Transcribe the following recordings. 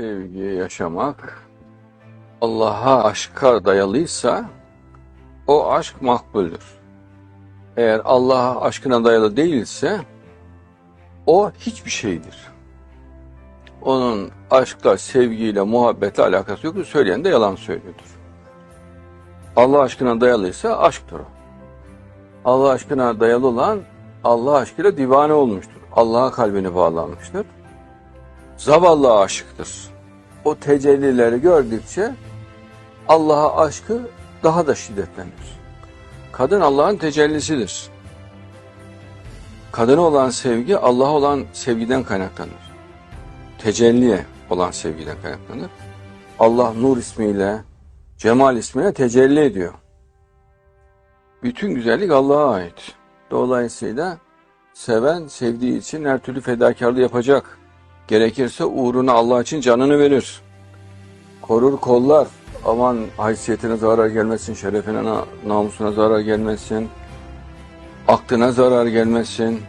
sevgi yaşamak Allah'a aşka dayalıysa o aşk makbuldür. Eğer Allah'a aşkına dayalı değilse o hiçbir şeydir. Onun aşkla, sevgiyle, muhabbetle alakası yoktur. Söyleyen de yalan söylüyordur. Allah aşkına dayalıysa aşktır o. Allah aşkına dayalı olan Allah aşkıyla divane olmuştur. Allah'a kalbini bağlanmıştır. Zavallı aşıktır. O tecellileri gördükçe Allah'a aşkı daha da şiddetlenir. Kadın Allah'ın tecellisidir. Kadına olan sevgi Allah'a olan sevgiden kaynaklanır. Tecelliye olan sevgiden kaynaklanır. Allah nur ismiyle, cemal ismiyle tecelli ediyor. Bütün güzellik Allah'a ait. Dolayısıyla seven sevdiği için her türlü fedakarlığı yapacak. Gerekirse uğruna Allah için canını verir. Korur kollar. Aman haysiyetine zarar gelmesin, şerefine, na- namusuna zarar gelmesin, aklına zarar gelmesin,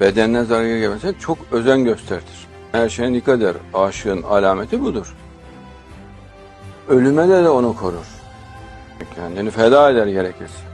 bedenine zarar gelmesin. Çok özen gösterir. Her şeye dikkat eder. Aşığın alameti budur. Ölüme de, de onu korur. Kendini feda eder gerekirse.